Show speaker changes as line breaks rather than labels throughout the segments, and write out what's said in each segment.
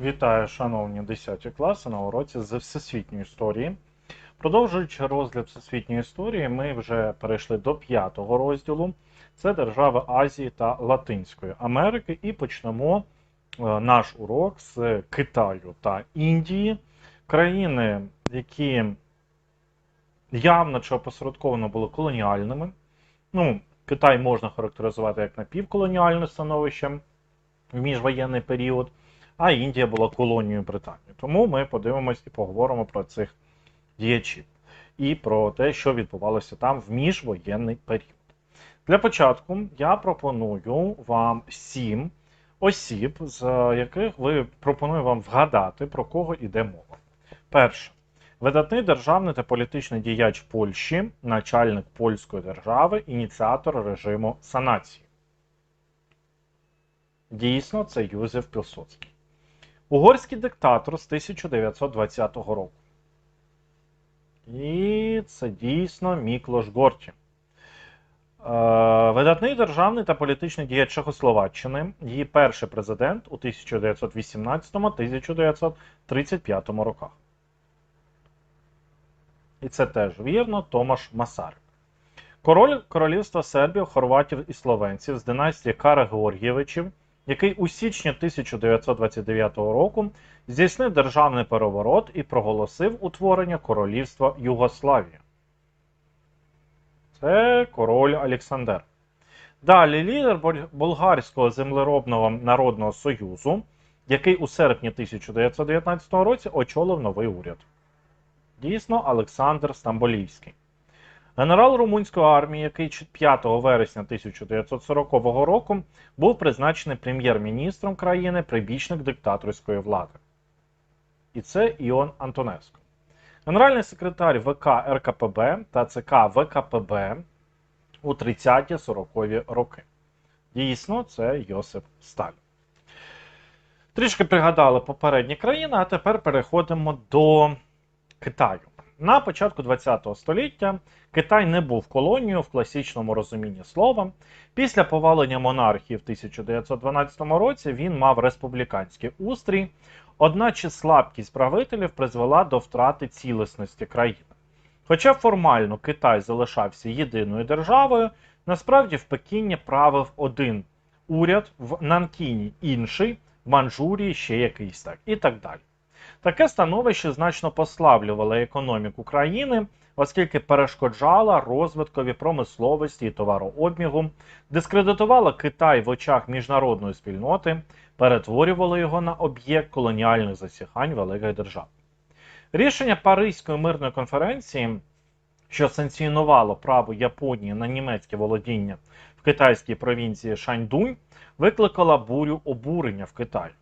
Вітаю, шановні 10 класи на уроці з всесвітньої історії. Продовжуючи розгляд всесвітньої історії, ми вже перейшли до п'ятого розділу. Це держави Азії та Латинської Америки, і почнемо е, наш урок з Китаю та Індії, країни, які явно чи опосередковано були колоніальними. Ну, Китай можна характеризувати як напівколоніальне становище в міжвоєнний період, а Індія була колонією Британії. Тому ми подивимось і поговоримо про цих діячів і про те, що відбувалося там в міжвоєнний період. Для початку я пропоную вам сім осіб, з яких ви пропоную вам вгадати, про кого йде мова. Перше. Видатний державний та політичний діяч Польщі, начальник польської держави, ініціатор режиму санації. Дійсно, це Юзеф Пілсудський. Угорський диктатор з 1920 року. І це дійсно Міклош Горті. Е, Видатний державний та політичний діяч Чехословаччини, її перший президент у 1918-1935 роках. І це теж вірно, Томаш Масарик. Король Королівства Сербів, Хорватів і Словенців з династії Кара Георгієвичів, який у січні 1929 року здійснив державний переворот і проголосив утворення Королівства Югославія. Це король Олександр. Далі лідер Болгарського землеробного народного союзу, який у серпні 1919 році очолив новий уряд. Дійсно, Олександр Стамболівський. Генерал румунської армії, який 5 вересня 1940 року був призначений прем'єр-міністром країни прибічник диктаторської влади. І це Іон Антонеско. Генеральний секретар ВК РКПБ та ЦК ВКПБ у 30-40 роки. Дійсно, це Йосип Сталін. Трішки пригадали попередні країни, а тепер переходимо до Китаю. На початку ХХ століття Китай не був колонією в класичному розумінні слова. Після повалення монархії в 1912 році він мав республіканський устрій, одначе слабкість правителів призвела до втрати цілісності країни. Хоча формально Китай залишався єдиною державою, насправді в Пекіні правив один уряд, в Нанкіні інший, в Манчжурії ще якийсь так і так далі. Таке становище значно послаблювало економіку країни, оскільки перешкоджало розвиткові промисловості і товарообігу, дискредитувало Китай в очах міжнародної спільноти, перетворювало його на об'єкт колоніальних засягань великих держав. Рішення Паризької мирної конференції, що санкціонувало право Японії на німецьке володіння в китайській провінції Шаньдунь, викликало бурю обурення в Китаї.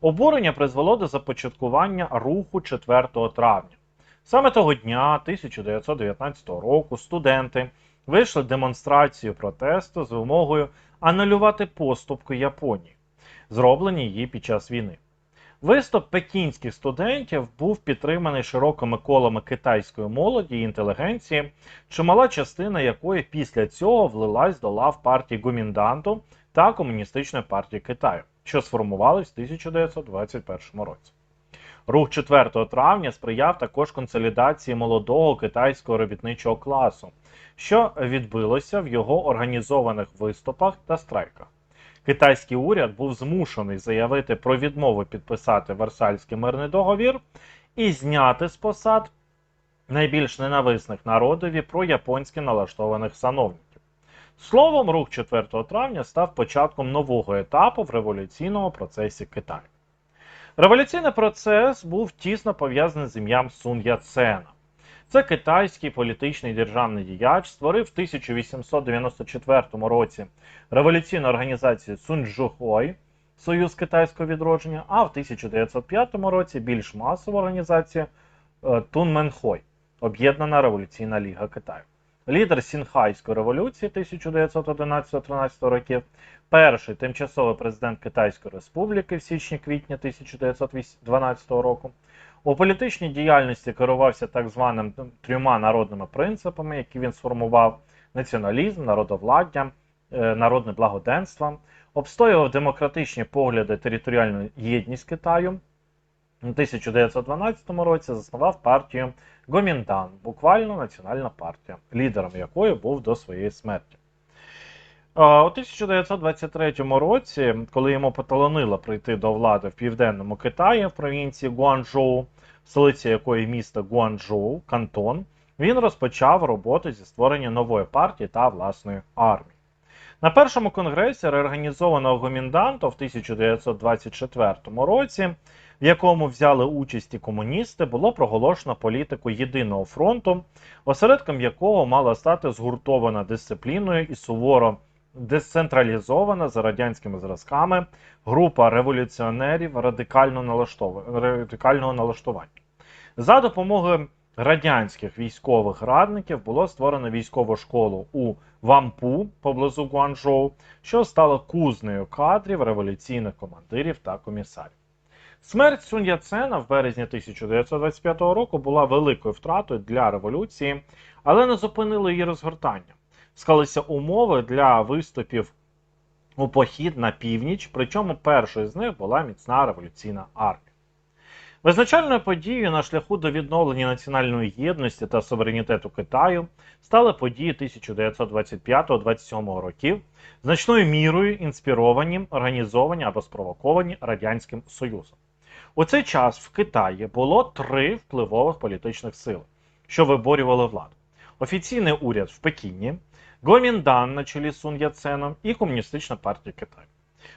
Обурення призвело до започаткування руху 4 травня. Саме того дня, 1919 року, студенти вийшли демонстрацію протесту з вимогою анулювати поступки Японії, зроблені її під час війни. Виступ пекінських студентів був підтриманий широкими колами китайської молоді і інтелігенції, чимала частина якої після цього влилась до лав партії Гомінданту та Комуністичної партії Китаю, що сформувались в 1921 році. Рух 4 травня сприяв також консолідації молодого китайського робітничого класу, що відбилося в його організованих виступах та страйках. Китайський уряд був змушений заявити про відмову підписати Версальський мирний договір і зняти з посад найбільш ненависних народові прояпонськи налаштованих сановників. Словом, рух 4 травня став початком нового етапу в революційному процесі Китаю. Революційний процес був тісно пов'язаний з ім'ям Сун Яцена. Це китайський політичний державний діяч, створив в 1894 році революційну організацію Сунчжухой, Союз китайського відродження, а в 1905 році більш масову організацію е, Тунменхой, Об'єднана Революційна Ліга Китаю. Лідер Сінхайської революції 1911-13 років, перший тимчасовий президент Китайської Республіки в січні-квітні 1912 року. У політичній діяльності керувався так званим трьома народними принципами, які він сформував: націоналізм, народовладдя, е, народне благоденство, обстоював демократичні погляди територіальну єдність Китаю, У 1912 році заснував партію Гоміндан, буквально національна партія, лідером якої був до своєї смерті. У 1923 році, коли йому поталанило прийти до влади в південному Китаї в провінції Гуанчжоу, столиця якої міста Гуанчжоу, Кантон, він розпочав роботу зі створення нової партії та власної армії. На першому конгресі реорганізованого Гомінданту в 1924 році, в якому взяли участь і комуністи, було проголошено політику єдиного фронту, осередком якого мала стати згуртована дисципліною і суворо децентралізована за радянськими зразками група революціонерів радикально радикального налаштування. За допомогою радянських військових радників було створено військову школу у Вампу поблизу Гуанчжоу, що стала кузнею кадрів революційних командирів та комісарів. Смерть Сунь Яцена в березні 1925 року була великою втратою для революції, але не зупинило її розгортання. Склалися умови для виступів у похід на північ, причому першою з них була міцна революційна армія. Визначальною подією на шляху до відновлення національної єдності та суверенітету Китаю стали події 1925-27 років, значною мірою інспіровані, організовані або спровоковані Радянським Союзом. У цей час в Китаї було три впливових політичних сили, що виборювали владу: офіційний уряд в Пекіні, Гоміндан на чолі з Сун Яценом і Комуністична партія Китаю.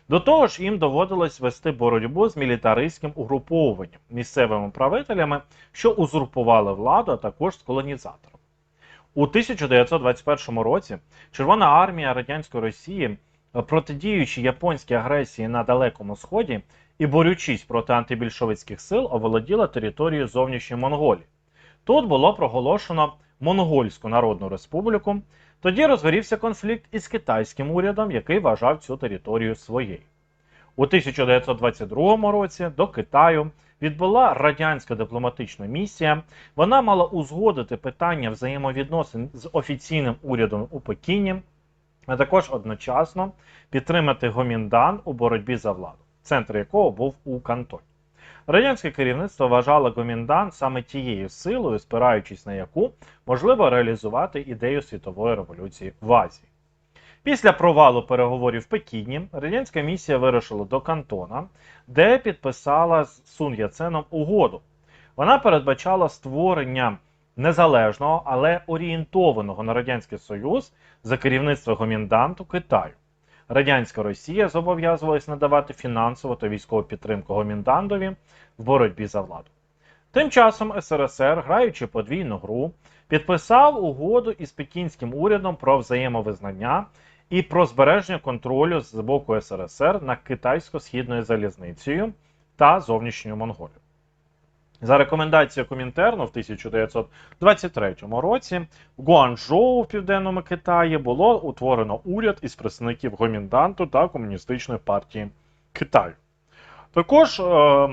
До того ж, їм доводилось вести боротьбу з мілітаристським угруповуванням, місцевими правителями, що узурпували владу, а також з колонізатором. У 1921 році Червона армія радянської Росії, протидіючи японській агресії на Далекому Сході і борючись проти антибільшовицьких сил, оволоділа територією зовнішньої Монголії. Тут було проголошено Монгольську Народну Республіку. Тоді розгорівся конфлікт із китайським урядом, який вважав цю територію своєю. У 1922 році до Китаю відбула радянська дипломатична місія. Вона мала узгодити питання взаємовідносин з офіційним урядом у Пекіні, а також одночасно підтримати Гоміндан у боротьбі за владу, центр якого був у Кантоні. Радянське керівництво вважало Гоміндан саме тією силою, спираючись на яку можливо реалізувати ідею світової революції в Азії. Після провалу переговорів в Пекіні радянська місія вирушила до Кантона, де підписала з Сун Яценом угоду. Вона передбачала створення незалежного, але орієнтованого на Радянський Союз за керівництва Гомінданту Китаю. Радянська Росія зобов'язувалась надавати фінансову та військову підтримку Гоміндандові в боротьбі за владу. Тим часом СРСР, граючи подвійну гру, підписав угоду із пекінським урядом про взаємовизнання і про збереження контролю з боку СРСР над китайсько-східною залізницею та зовнішньою Монголією. За рекомендацією Комінтерну в 1923 році в Гуанчжоу в південному Китаї було утворено уряд із представників Гомінданту та Комуністичної партії Китаю. Також е,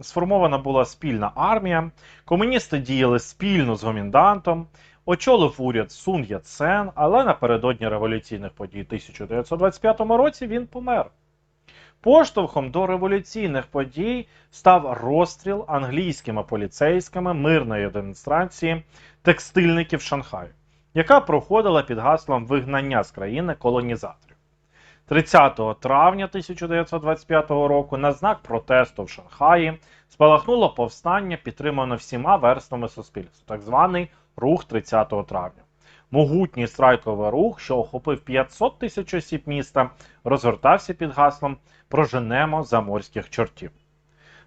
сформована була спільна армія, комуністи діяли спільно з Гоміндантом, очолив уряд Сун Яцен, але напередодні революційних подій 1925 році він помер. Поштовхом до революційних подій став розстріл англійськими поліцейськими мирної демонстрації текстильників Шанхаю, яка проходила під гаслом вигнання з країни колонізаторів. 30 травня 1925 року на знак протесту в Шанхаї спалахнуло повстання, підтримане всіма верствами суспільства, так званий рух 30 травня. Могутній страйковий рух, що охопив 500 тисяч осіб міста, розгортався під гаслом Проженемо заморських чортів.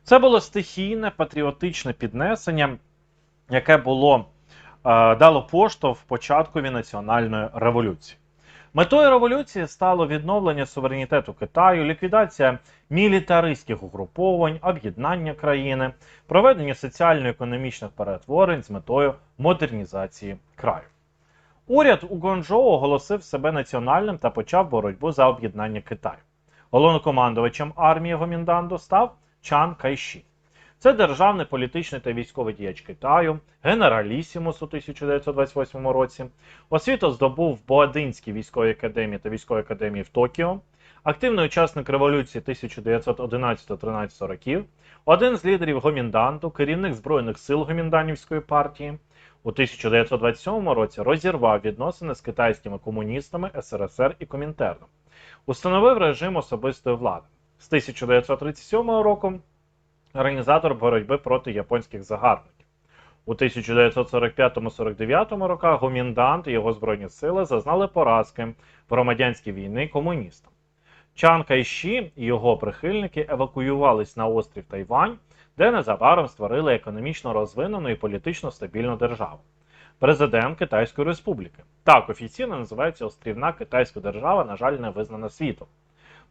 Це було стихійне патріотичне піднесення, яке було е, дало поштовх початкові національної революції. Метою революції стало відновлення суверенітету Китаю, ліквідація мілітаристських угруповань, об'єднання країни, проведення соціально-економічних перетворень з метою модернізації краю. Уряд у Гонжоу оголосив себе національним та почав боротьбу за об'єднання Китаю. Головнокомандувачем армії Гомінданду став Чан Кайші. Це державний політичний та військовий діяч Китаю, генералісімус у 1928 році. Освіту здобув в Боадинській військовій академії та військовій академії в Токіо, активний учасник революції 1911-13 років, один з лідерів Гомінданту, керівник Збройних сил Гомінданівської партії. У 1927 році розірвав відносини з китайськими комуністами СРСР і Комінтерном. Установив режим особистої влади. З 1937 року організатор боротьби проти японських загарбників. У 1945-49 роках Гоміндант і його збройні сили зазнали поразки в громадянській війни комуністам. Чан Кайші і його прихильники евакуювались на острів Тайвань, де незабаром створили економічно розвинену і політично стабільну державу. Президент Китайської Республіки. Так офіційно називається острівна Китайська держава, на жаль, не визнана світом.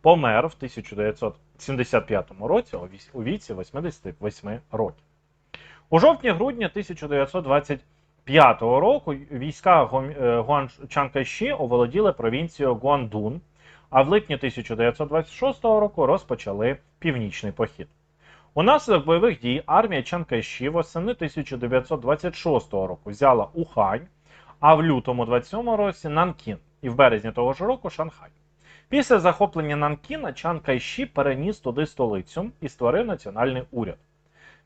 Помер в 1975 році у віці 88 років. У жовтні-грудні 1925 року війська е, Гуан- Чан Кайші оволоділи провінцією Гуандун, а в липні 1926 року розпочали північний похід. Унаслідок бойових дій армія Чан Кайші восени 1926 року взяла Ухань, а в лютому 27 році Нанкін і в березні того ж року Шанхай. Після захоплення Нанкіна Чан Кайші переніс туди столицю і створив національний уряд.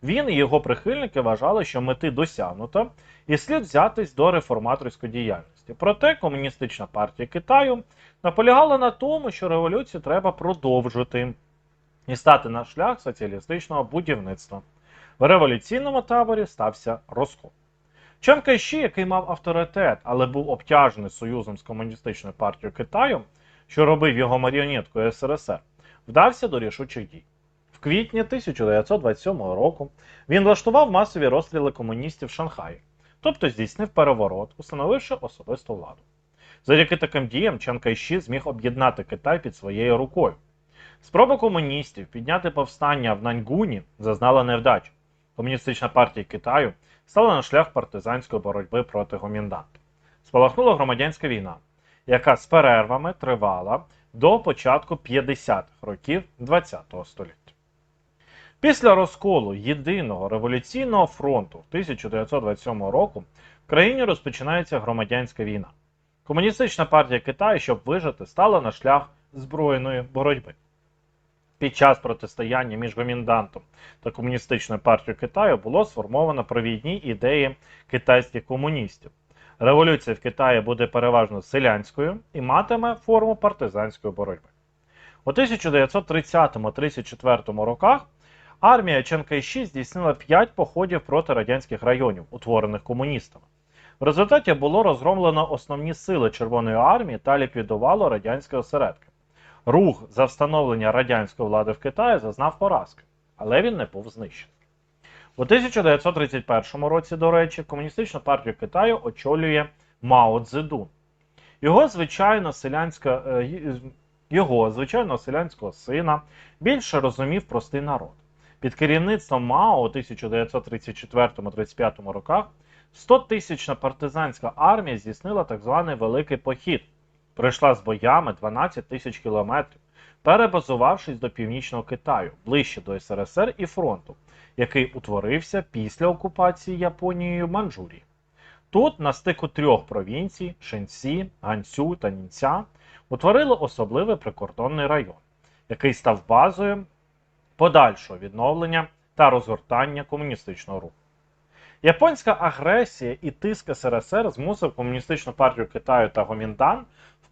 Він і його прихильники вважали, що мети досягнуто, і слід взятись до реформаторської діяльності. Проте комуністична партія Китаю наполягала на тому, що революцію треба продовжити і стати на шлях соціалістичного будівництва. В революційному таборі стався розкол. Чан Кайші, який мав авторитет, але був обтяжений союзом з комуністичною партією Китаю, що робив його маріонеткою СРСР, вдався до рішучих дій. В квітні 1927 року він влаштував масові розстріли комуністів в Шанхаї, тобто здійснив переворот, установивши особисту владу. Завдяки таким діям Чан Кайші зміг об'єднати Китай під своєю рукою. Спроба комуністів підняти повстання в Наньгуні зазнала невдачі. Комуністична партія Китаю стала на шлях партизанської боротьби проти гомінданту. Спалахнула громадянська війна, яка з перервами тривала до початку 50-х років ХХ століття. Після розколу єдиного революційного фронту 1927 року в країні розпочинається громадянська війна. Комуністична партія Китаю, щоб вижити, стала на шлях збройної боротьби. Під час протистояння між гоміндантом та комуністичною партією Китаю було сформовано провідні ідеї китайських комуністів. Революція в Китаї буде переважно селянською і матиме форму партизанської боротьби. У 1930-34 роках армія Чен Кайші здійснила 5 походів проти радянських районів, утворених комуністами. В результаті було розгромлено основні сили Червоної армії та ліквідувало радянські осередки. Рух за встановлення радянської влади в Китаї зазнав поразки, але він не був знищений. У 1931 році, до речі, Комуністичну партію Китаю очолює Мао Цзедун. Його звичайно селянська, е, його звичайно селянського сина більше розумів простий народ. Під керівництвом Мао у 1934-35 роках 100-тисячна партизанська армія здійснила так званий Великий Похід. Пройшла з боями 12 тисяч кілометрів, перебазувавшись до північного Китаю, ближче до СРСР і фронту, який утворився після окупації Японією Манчжурії. Тут, на стику трьох провінцій Шенсі, Ганцю та Нінця, утворили особливий прикордонний район, який став базою подальшого відновлення та розгортання комуністичного руху. Японська агресія і тиск СРСР змусив комуністичну партію Китаю та Гоміндан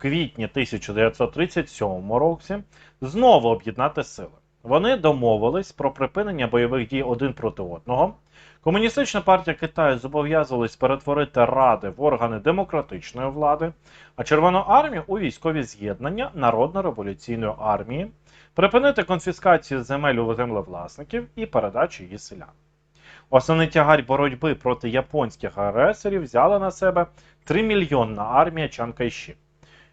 квітні 1937 році знову об'єднати сили. Вони домовились про припинення бойових дій один проти одного. Комуністична партія Китаю зобов'язувалась перетворити ради в органи демократичної влади, а Червону армію у військові з'єднання Народно-революційної армії, припинити конфіскацію земель у землевласників і передачу її селян. Основний тягар боротьби проти японських агресорів взяла на себе 3-мільйонна армія Чан Кайші.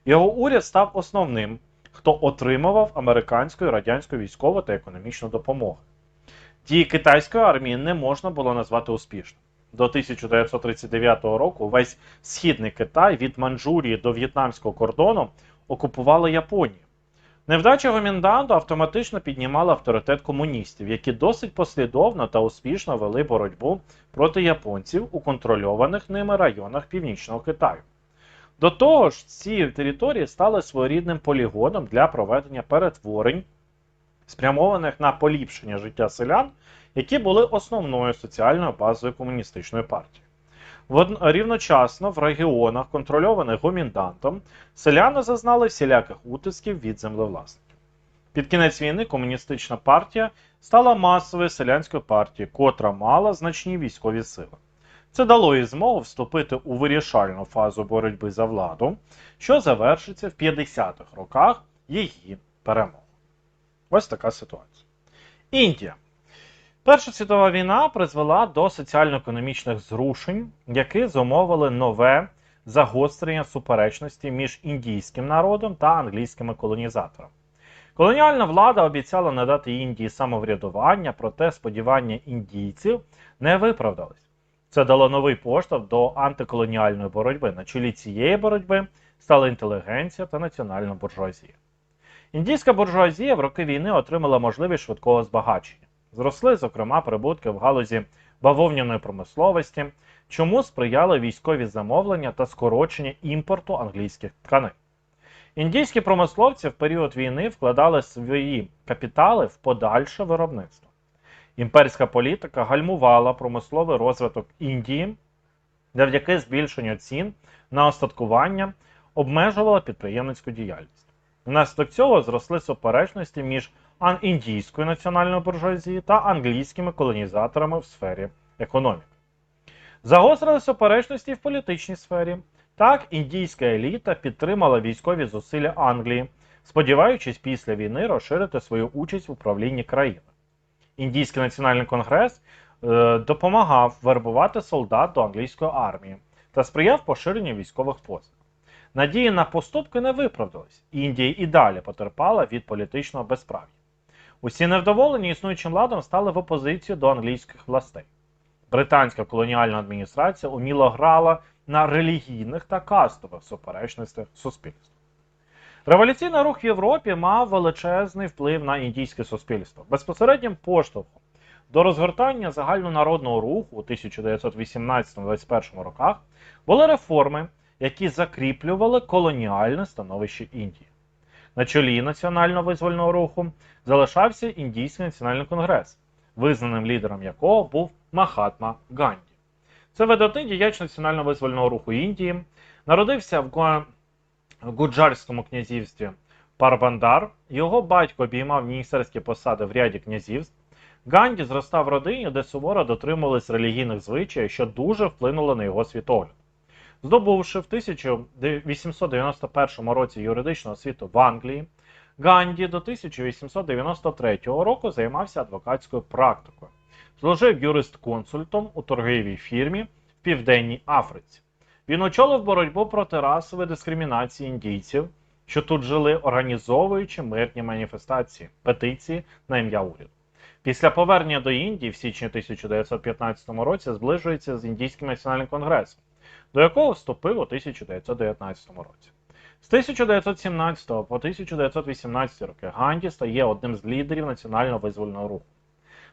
Його уряд став основним, хто отримував американську і радянську військову та економічну допомогу. Дії китайської армії не можна було назвати успішним. До 1939 року весь східний Китай від Манчжурії до в'єтнамського кордону окупувала Японія. Невдача Гомінданду автоматично піднімала авторитет комуністів, які досить послідовно та успішно вели боротьбу проти японців у контрольованих ними районах північного Китаю. До того ж, ці території стали своєрідним полігоном для проведення перетворень, спрямованих на поліпшення життя селян, які були основною соціальною базою комуністичної партії. Рівночасно в регіонах, контрольованих гоміндантом, селяни зазнали всіляких утисків від землевласників. Під кінець війни комуністична партія стала масовою селянською партією, котра мала значні військові сили. Це дало їй змогу вступити у вирішальну фазу боротьби за владу, що завершиться в 50-х роках її перемоги. Ось така ситуація. Індія. Перша світова війна призвела до соціально-економічних зрушень, які зумовили нове загострення суперечності між індійським народом та англійськими колонізаторами. Колоніальна влада обіцяла надати Індії самоврядування, проте сподівання індійців не виправдались. Це дало новий поштовх до антиколоніальної боротьби. На чолі цієї боротьби стала інтелігенція та національна буржуазія. Індійська буржуазія в роки війни отримала можливість швидкого збагачення. Зросли, зокрема, прибутки в галузі бавовняної промисловості, чому сприяли військові замовлення та скорочення імпорту англійських тканин. Індійські промисловці в період війни вкладали свої капітали в подальше виробництво. Імперська політика гальмувала промисловий розвиток Індії завдяки збільшенню цін на остаткування, обмежувала підприємницьку діяльність. Внаслідок цього зросли суперечності між індійською національною буржуазією та англійськими колонізаторами в сфері економіки. Загострилися суперечності в політичній сфері. Так, індійська еліта підтримала військові зусилля Англії, сподіваючись після війни розширити свою участь в управлінні країною. Індійський національний конгрес е, допомагав вербувати солдат до англійської армії та сприяв поширенню військових послуг. Надії на поступки не виправдались. Індія і далі потерпала від політичного безправ'я. Усі невдоволені існуючим ладом стали в опозицію до англійських властей. Британська колоніальна адміністрація уміло грала на релігійних та кастових суперечностях суспільства. Революційний рух в Європі мав величезний вплив на індійське суспільство. Безпосереднім поштовхом до розгортання загальнонародного руху у 1918-21 роках були реформи, які закріплювали колоніальне становище Індії. На чолі національно-визвольного руху залишався Індійський національний конгрес, визнаним лідером якого був Махатма Ганді. Це видатний діяч національно-визвольного руху Індії, народився в Гуджарському князівстві Парбандар. Його батько обіймав міністерські посади в ряді князівств. Ганді зростав в родині, де суворо дотримувались релігійних звичаїв, що дуже вплинуло на його світогляд. Здобувши в 1891 році юридичну освіту в Англії, Ганді до 1893 року займався адвокатською практикою. Служив юрист-консультом у торгівій фірмі в Південній Африці. Він очолив боротьбу проти расової дискримінації індійців, що тут жили, організовуючи мирні маніфестації, петиції на ім'я уряду. Після повернення до Індії в січні 1915 році зближується з Індійським національним конгресом, до якого вступив у 1919 році. З 1917 по 1918 роки Ганді стає одним з лідерів національного визвольного руху.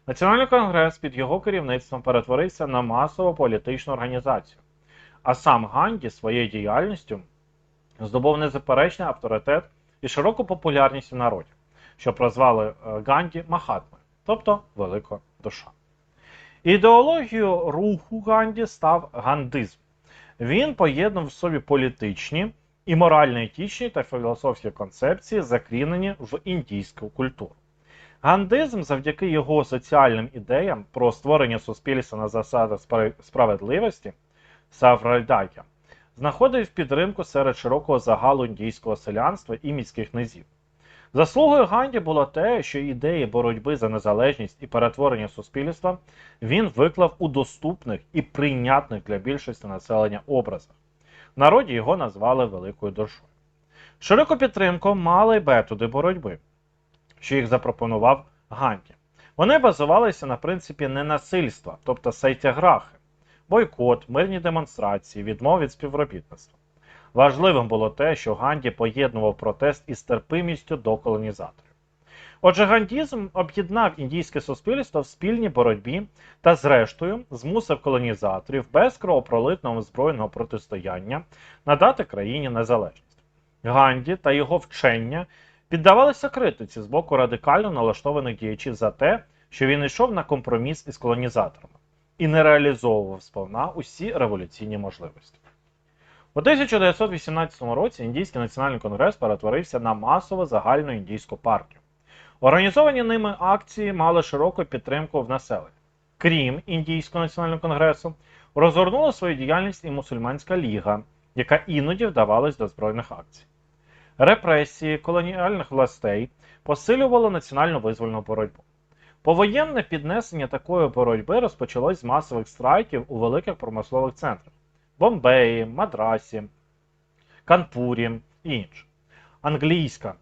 Національний конгрес під його керівництвом перетворився на масову політичну організацію. А сам Ганді своєю діяльністю здобув незаперечний авторитет і широку популярність у народі, що прозвали е, Ганді Махатмою, тобто велика душа. Ідеологією руху Ганді став гандизм. Він поєднав в собі політичні і морально-етичні та філософські концепції, закрінені в індійську культуру. Гандизм, завдяки його соціальним ідеям про створення суспільства на засадах справедливості Савральдакя, знаходив підтримку серед широкого загалу індійського селянства і міських низів. Заслугою Ганді було те, що ідеї боротьби за незалежність і перетворення суспільства він виклав у доступних і прийнятних для більшості населення образах. В народі його назвали Великою душою. Широку підтримку мали методи боротьби, що їх запропонував Ганді. Вони базувалися на принципі ненасильства, тобто сайтяграхи, бойкот, мирні демонстрації, відмов від співробітництва. Важливим було те, що Ганді поєднував протест із терпимістю до колонізаторів. Отже, гандізм об'єднав індійське суспільство в спільній боротьбі та, зрештою, змусив колонізаторів без кровопролитного збройного протистояння надати країні незалежність. Ганді та його вчення піддавалися критиці з боку радикально налаштованих діячів за те, що він йшов на компроміс із колонізаторами і не реалізовував сповна усі революційні можливості. У 1918 році Індійський національний конгрес перетворився на масову загальну індійську партію. Організовані ними акції мали широку підтримку в населенні. Крім Індійського національного конгресу, розгорнула свою діяльність і мусульманська ліга, яка іноді вдавалась до збройних акцій. Репресії колоніальних властей посилювали національну визвольну боротьбу. Повоєнне піднесення такої боротьби розпочалось з масових страйків у великих промислових центрах Бомбеї, Мадрасі, Канпурі і інше. Англійська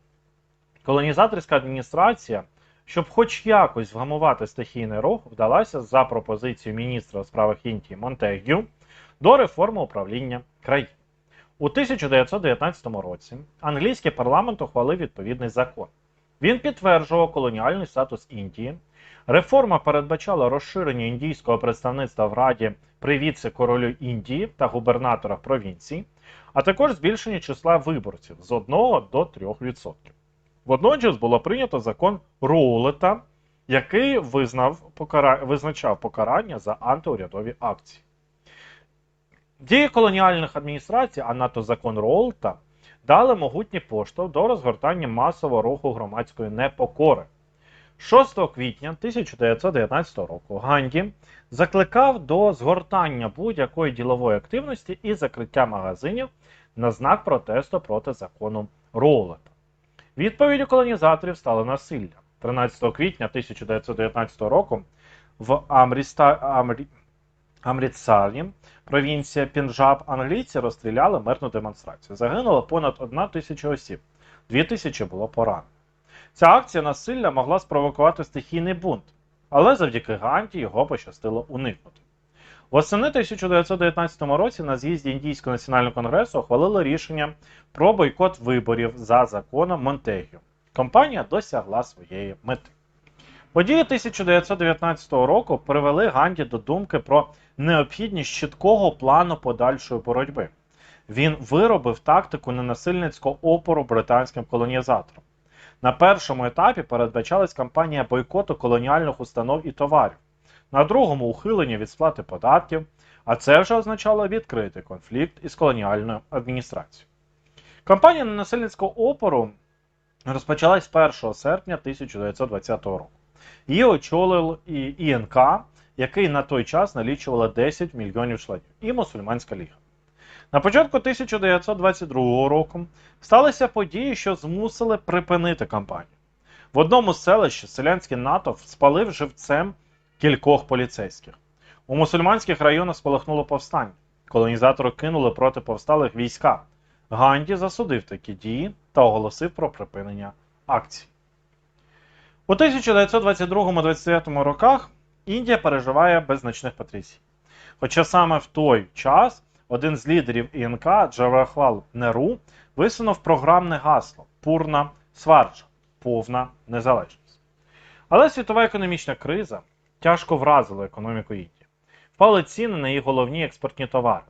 колонізаторська адміністрація, щоб хоч якось вгамувати стихійний рух, вдалася за пропозицією міністра у справах Індії Монтегю до реформи управління країн. У 1919 році англійський парламент ухвалив відповідний закон. Він підтверджував колоніальний статус Індії. Реформа передбачала розширення індійського представництва в Раді при віце-королю Індії та губернаторах провінцій, а також збільшення числа виборців з 1 до 3%. Водночас було прийнято закон Роулета, який визнав покара... визначав покарання за антиурядові акції. Дії колоніальних адміністрацій, а НАТО закон Роулета, дали могутній поштовх до розгортання масового руху громадської непокори. 6 квітня 1919 року Ганді закликав до згортання будь-якої ділової активності і закриття магазинів на знак протесту проти закону Роулета. Відповіддю колонізаторів стало насилля. 13 квітня 1919 року в Амріста... Амрі... Амрітсарі, провінція Пінджаб, англійці розстріляли мирну демонстрацію. Загинуло понад одна тисяча осіб, дві тисячі було поранено. Ця акція насилля могла спровокувати стихійний бунт, але завдяки Ганді його пощастило уникнути. Восени 1919 році на з'їзді Індійського національного конгресу ухвалили рішення про бойкот виборів за законом Монтегю. Компанія досягла своєї мети. Події 1919 року привели Ганді до думки про необхідність чіткого плану подальшої боротьби. Він виробив тактику ненасильницького опору британським колонізаторам. На першому етапі передбачалась кампанія бойкоту колоніальних установ і товарів, на другому ухилення від сплати податків, а це вже означало відкритий конфлікт із колоніальною адміністрацією. Кампанія ненасильницького опору розпочалась 1 серпня 1920 року. Її очолив і ІНК, який на той час налічувала 10 мільйонів членів, і мусульманська ліга. На початку 1922 року сталися події, що змусили припинити кампанію. В одному з селищ селянський натовп спалив живцем кількох поліцейських. У мусульманських районах спалахнуло повстання. Колонізатори кинули проти повсталих війська. Ганді засудив такі дії та оголосив про припинення акцій. У 1922-29 роках Індія переживає без значних потрясінь. Хоча саме в той час один з лідерів ІНК Джавахлал Неру висунув програмне гасло Пурна Сварджа повна незалежність. Але світова економічна криза тяжко вразила економіку Індії. Впали ціни на її головні експортні товари.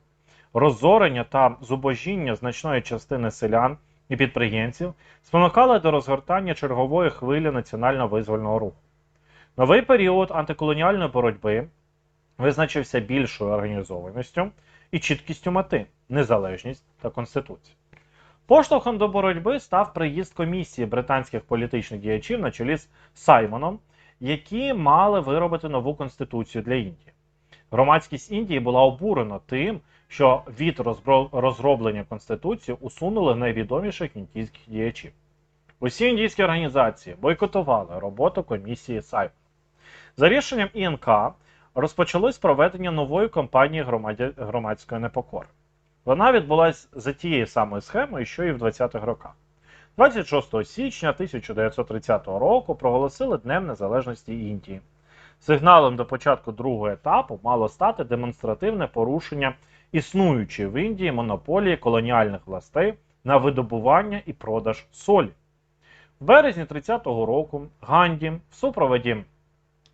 Розорення та зубожіння значної частини селян і підприємців спонукали до розгортання чергової хвилі національно-визвольного руху. Новий період антиколоніальної боротьби визначився більшою організованістю і чіткістю мети, незалежність та конституція. Поштовхом до боротьби став приїзд комісії британських політичних діячів на чолі з Саймоном, які мали виробити нову конституцію для Індії. Громадськість Індії була обурена тим, що від розроблення конституції усунули найвідоміших індійських діячів. Усі індійські організації бойкотували роботу комісії Саймона. За рішенням ІНК розпочалось проведення нової кампанії громадської непокори. Вона відбулася за тією самою схемою, що і в 20-х роках. 26 січня 1930 року проголосили Днем Незалежності Індії. Сигналом до початку другого етапу мало стати демонстративне порушення існуючої в Індії монополії колоніальних властей на видобування і продаж солі. В березні 30-го року Ганді в супроводі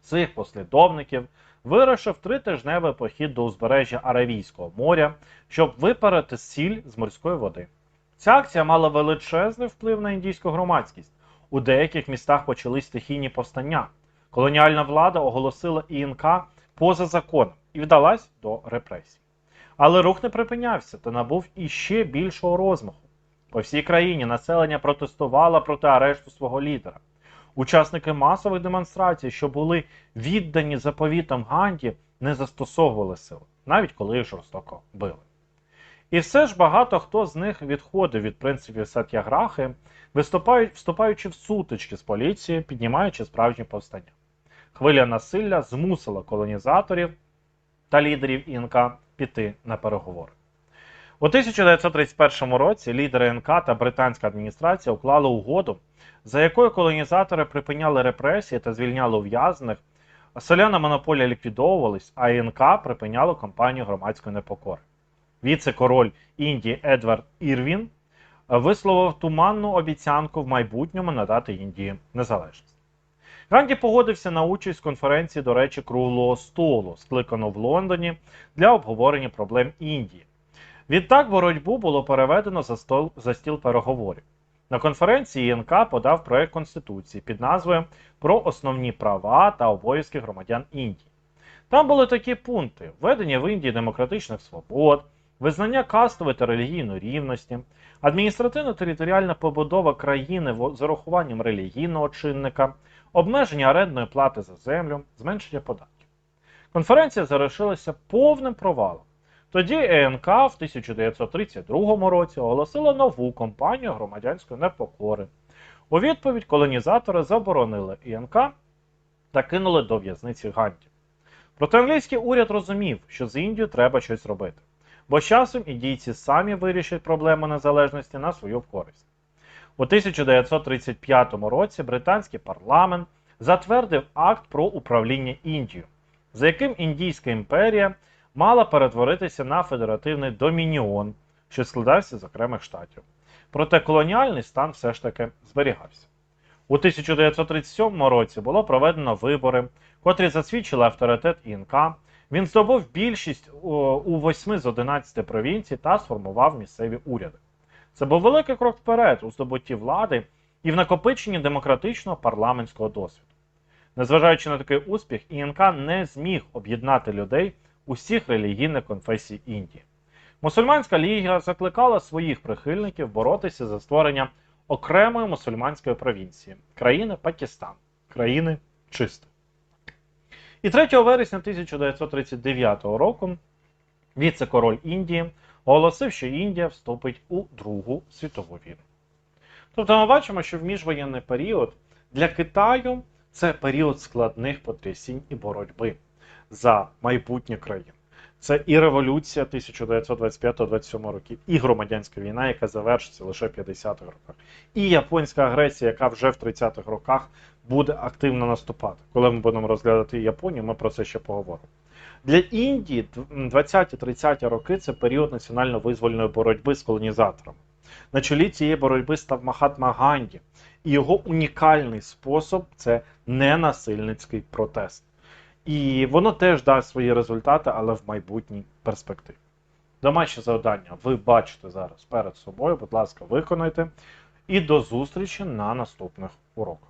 своїх послідовників вирушив тритижневий похід до узбережжя Аравійського моря, щоб випарити сіль з морської води. Ця акція мала величезний вплив на індійську громадськість. У деяких містах почались стихійні повстання. Колоніальна влада оголосила ІНК поза законом і вдалась до репресій. Але рух не припинявся та набув іще більшого розмаху. По всій країні населення протестувало проти арешту свого лідера. Учасники масових демонстрацій, що були віддані заповітам Ганді, не застосовували сили, навіть коли їх жорстоко били. І все ж багато хто з них відходив від принципів сатяграхи, вступаючи в сутички з поліцією, піднімаючи справжні повстання. Хвиля насилля змусила колонізаторів та лідерів ІНК піти на переговори. У 1931 році лідери НК та британська адміністрація уклали угоду, за якою колонізатори припиняли репресії та звільняли ув'язнених, а соляна монополія ліквідовувалась, а ІНК припиняло кампанію громадської непокори. Віце-король Індії Едвард Ірвін висловив туманну обіцянку в майбутньому надати Індії незалежність. Ганді погодився на участь в конференції, до речі, круглого столу, скликану в Лондоні для обговорення проблем Індії. Відтак боротьбу було переведено за стол за стіл переговорів. На конференції ІНК подав проект конституції під назвою Про основні права та обов'язки громадян Індії. Там були такі пункти: введення в Індії демократичних свобод, визнання кастової та релігійної рівності, адміністративно-територіальна побудова країни з урахуванням релігійного чинника, обмеження орендної плати за землю, зменшення податків. Конференція завершилася повним провалом. Тоді ЕНК в 1932 році оголосила нову кампанію громадянської непокори. У відповідь колонізатори заборонили ІНК та кинули до в'язниці Ганді. Проте англійський уряд розумів, що з Індією треба щось робити, бо з часом індійці самі вирішать проблему незалежності на свою користь. У 1935 році британський парламент затвердив акт про управління Індією, за яким Індійська імперія мала перетворитися на федеративний домініон, що складався з окремих штатів. Проте колоніальний стан все ж таки зберігався. У 1937 році було проведено вибори, котрі засвідчили авторитет ІНК. Він здобув більшість у- у 8 з 11 провінцій та сформував місцеві уряди. Це був великий крок вперед у здобутті влади і в накопиченні демократичного парламентського досвіду. Незважаючи на такий успіх, ІНК не зміг об'єднати людей усіх релігійних конфесій Індії. Мусульманська ліга закликала своїх прихильників боротися за створення окремої мусульманської провінції країни Пакистан, країни чисти. І 3 вересня 1939 року віце-король Індії оголосив, що Індія вступить у Другу світову війну. Тобто ми бачимо, що в міжвоєнний період для Китаю це період складних потрясінь і боротьби за майбутнє країни. Це і революція 1925-27 років, і громадянська війна, яка завершиться лише в 50-х роках, і японська агресія, яка вже в 30-х роках буде активно наступати. Коли ми будемо розглядати Японію, ми про це ще поговоримо. Для Індії 20-30 роки це період національно-визвольної боротьби з колонізаторами. На чолі цієї боротьби став Махатма Ганді, і його унікальний спосіб це ненасильницький протест. І воно теж дасть свої результати, але в майбутній перспективі. Домашнє завдання ви бачите зараз перед собою. Будь ласка, виконайте. І до зустрічі на наступних уроках.